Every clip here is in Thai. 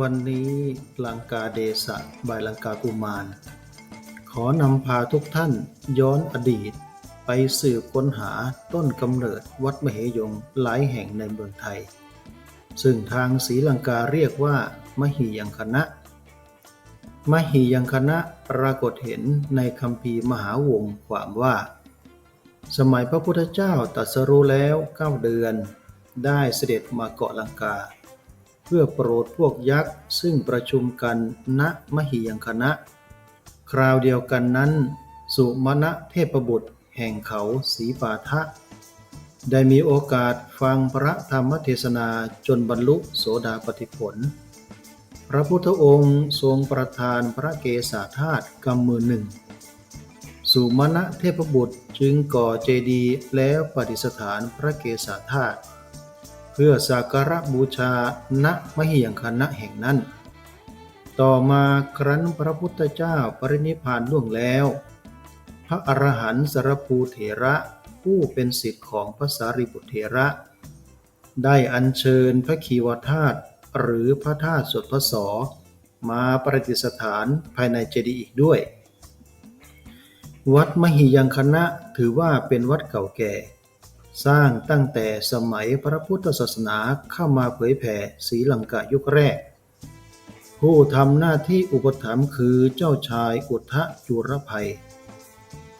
วันนี้ลังกาเดสะบายลังกากุมาร ขอนำพาทุกท่านย้อนอดีต ไปสืบค้นหาต้นกำเนิดวัดมเหยงหลายแห่งในเมืองไทย ซึ่งทางศรีลังกาเรียกว่า มหิยังคณะ มหิยังคณะปรากฏเห็นในคำพีมหาวงความว่า สมัยพระพุทธเจ้าตรัสรู้แล้วเก้าเดือน ได้เสด็จมาเกาะลังกา เพื่อโปรดพวกยักษ์ซึ่งประชุมกันณมหิยังคณะ คราวเดียวกันนั้น สุมาณะเทพบุตรแห่งเขาสีปาทะ ได้มีโอกาสฟังพระธรรมเทศนาจนบรรลุโสดาปติผล พระพุทธองค์ทรงประทานพระเกศาธาตุกำมือหนึ่ง สุมาณะเทพบุตรจึงก่อเจดีย์แล้วปฏิสถานพระเกศาธาตุ เพื่อสักการะบูชาณมหิยังคณะแห่งนั้น ต่อมาครั้นพระพุทธเจ้าปรินิพานล่วงแล้ว พระอรหันตสรภูเถระผู้เป็นศิษย์ของพระสารีบุตรเถระ ได้อัญเชิญพระคีวธาตุหรือพระธาตุสดพศมาประดิษฐานภายในเจดีย์อีกด้วย วัดมหิยังคณะถือว่าเป็นวัดเก่าแก่ สร้างตั้งแต่สมัยพระพุทธศาสนาเข้ามาเผยแผ่ศรีลังกายุคแรก ผู้ทำหน้าที่อุปถัมภ์คือเจ้าชายอุทธจุรภัย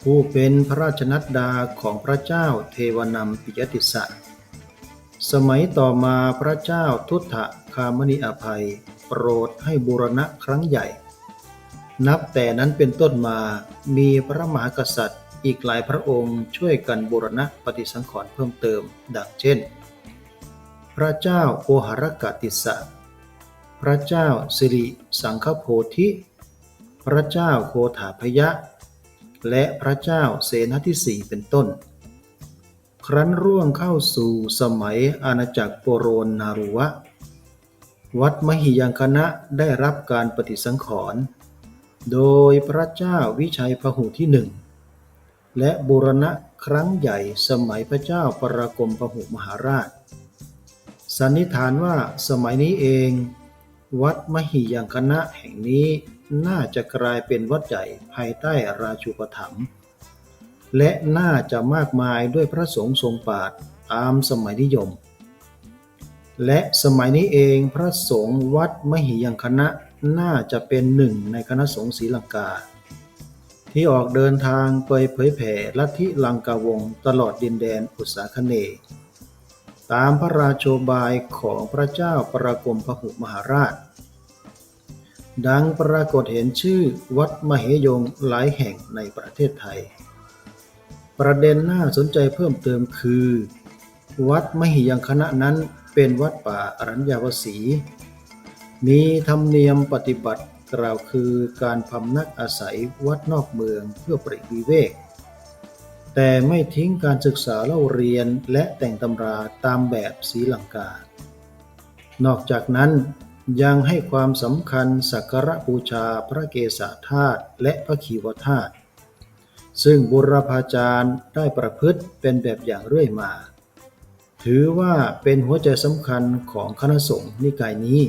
ผู้เป็นพระราชนัดดาของพระเจ้าเทวนำปิยติสะสมัยต่อมาพระเจ้าทุตถคามณีอภัย โปรดให้บูรณะครั้งใหญ่ นับแต่นั้นเป็นต้นมามีพระมหากษัตริย์ อีกหลายพระองค์ช่วยกันบูรณะปฏิสังขรณ์เพิ่มเติม ดังเช่น พระเจ้าโอหรกติสะ พระเจ้าสิริสังคโพธิ พระเจ้าโคถาพยะ และพระเจ้าเสนาที่สี่เป็นต้น ครั้นร่วงเข้าสู่สมัยอาณาจักรโปโรนนารุวะ วัดมหิยังคณะได้รับการปฏิสังขรณ์โดยพระเจ้าวิชัยพหุที่หนึ่ง และบูรณะครั้งใหญ่สมัยพระเจ้าปรากรมพหุมหาราช สันนิษฐานว่าสมัยนี้เอง วัดมหิยังคณะแห่งนี้น่าจะกลายเป็นวัดใหญ่ภายใต้ราชูปถัมภ์และน่าจะมากมายด้วยพระสงฆ์ทรงปาดตามสมัยนิยม และสมัยนี้เองพระสงฆ์วัดมหิยังคณะน่าจะเป็นหนึ่งในคณะสงฆ์ศรีลังกา ที่ออกเดินทางไปเผยแผ่ลัทธิลังกาวงตลอดดินแดนอุษาคเนย์ตามพระราโชบายของพระเจ้าปรากรมพหุมหาราช ดังปรากฏเห็นชื่อวัดมเหยงหลายแห่งในประเทศไทย ประเด็นน่าสนใจเพิ่มเติมคือ วัดมหิยังคณะนั้นเป็นวัดป่าอรัญญาวสี มีธรรมเนียมปฏิบัติ กล่าวคือการพำนักอาศัยวัดนอกเมืองเพื่อปริวิเวก แต่ไม่ทิ้งการศึกษาเล่าเรียนและแต่งตำราตามแบบศีลังกา นอกจากนั้นยังให้ความสำคัญสักการะบูชาพระเกศาธาตุและพระขีวธาตุซึ่งบุรพาจารย์ได้ประพฤติเป็นแบบอย่างเรื่อยมา ถือว่าเป็นหัวใจสำคัญของคณะสงฆ์นิกายนี้